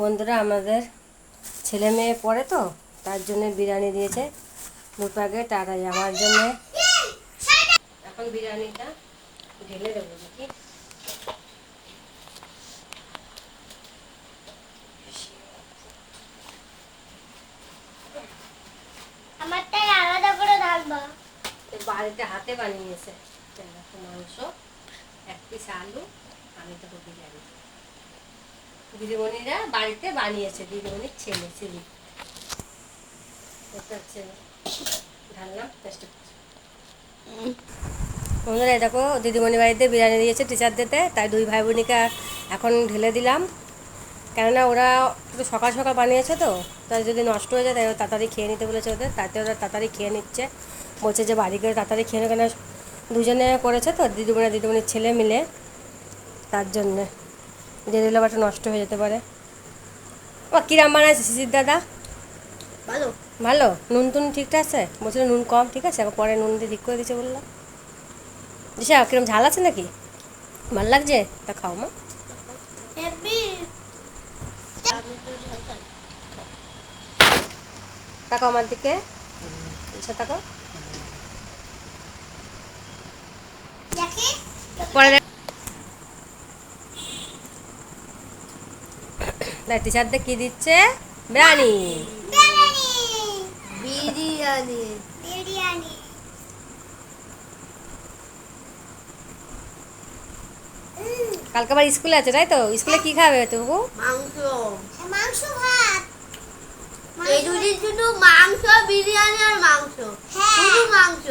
বন্ধুরা আমাদের ছেলে মেয়ে পড়ে তো তার জন্য বিরিয়ানি দিয়েছে। দু প্যাকেট আর আমার জন্য এখন বিরিয়ানিটা ঢেলে দেবো দেখি আমারটাই আলাদা করে ঢালবা বাড়িতে হাতে বানিয়েছে। মাংস এক পিস আলু আমি তো বিরিয়ানি। দিদিমণিরা বাড়িতে বানিয়েছে, দিদিমণির ছেলে ছেলে বন্ধুরা দেখো, দিদিমণি বাড়িতে বিরিয়ানি দিয়েছে টিচারদেরতে তাই দুই ভাই বোনিকে এখন ঢেলে দিলাম। কেননা ওরা একটু সকাল সকাল বানিয়েছে তো, তাই যদি নষ্ট হয়ে যায়, তাই তাড়াতাড়ি খেয়ে নিতে বলেছে ওদের, তাতে ওরা তাড়াতাড়ি খেয়ে নিচ্ছে। বলছে যে বাড়ি গিয়ে তাড়াতাড়ি খেয়ে নেবে কেন দুজনে করেছে তো, দিদিমণি দিদিমণির ছেলে মিলে, তার জন্যে। দিয়ে দিলে আবার একটু নষ্ট হয়ে যেতে পারে। ও কিরাম বানাইছে শিশির দাদা? ভালো। ভালো? নুন টুন ঠিকঠাক আছে? বলছিল নুন কম ঠিক আছে? পরে নুন দিয়ে ঠিক করে দিচ্ছে বলল। দিশা কিরম ঝাল আছে নাকি? ভালো লাগছে? তা খাও মা। তাকাও আমার দিকে। আচ্ছা তাকাও। পরে দেখ টিচারদের কি দিচ্ছে? বিরিয়ানি। বিরিয়ানি। বিরিয়ানি। কালকে আবার স্কুলে আছে তাই তো? স্কুলে কি খাবে তবু? মাংস। মাংস ভাত। এই দুদিন শুধু মাংস বিরিয়ানি আর মাংস। হ্যাঁ। শুধু মাংস।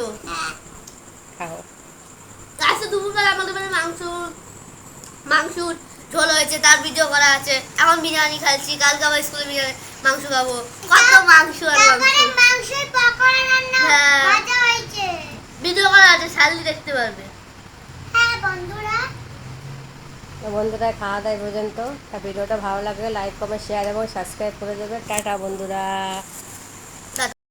খাও। আজকে দুপুরবেলা আমাদের বাড়ি মাংস মাংস ঝোল হয়েছে তার ভিডিও করা আছে। এখন বিরিয়ানি খাচ্ছি কালকে আবার স্কুলে বিরিয়ানি মাংস খাব। কত মাংস আর মাংস। রান্না হ্যাঁ। ভিডিও করা আছে শালি দেখতে পারবে। হ্যাঁ বন্ধুরা। তো বন্ধুরা খাওয়া দাওয়া পর্যন্ত। তা ভিডিওটা ভালো লাগলে লাইক কমেন্ট শেয়ার এবং সাবস্ক্রাইব করে দেবে। টাটা বন্ধুরা।